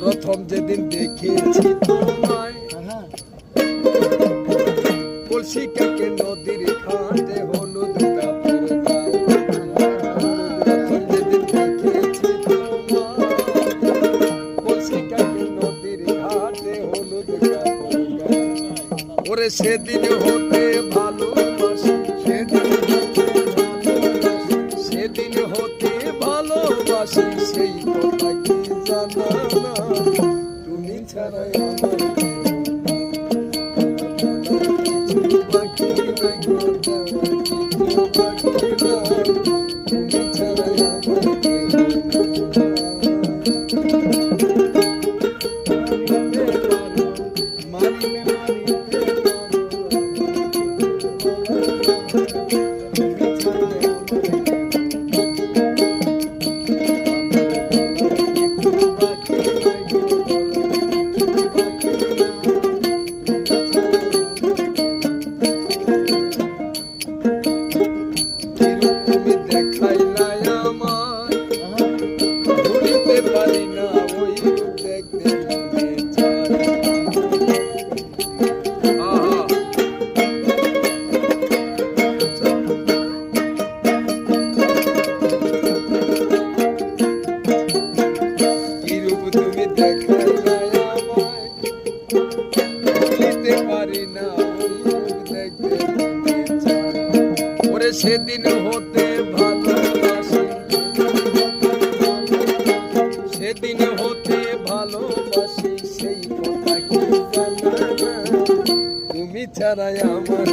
প্রথম যেদিন দেখেছি তোমায় কলসি কাকে নদীর ঘাটে হলুদ কাপড়। প্রথম যেদিন দেখেছি তোমায়, কলসি কাকে নদীর ঘাটে হলুদ কাপড় গায়ে। ওরে সেদিন হতে ভালোবাসি সেদিন হতে ভালোবাসি সেদিন হতে ভালোবাসি সেই কথা কি জানা তুমি ছাড়াই আমার সেদিন হতে ভালোবাসি সেদিন হতে ভালোবাসি সেই কথা তুমি ছাড়াই আমার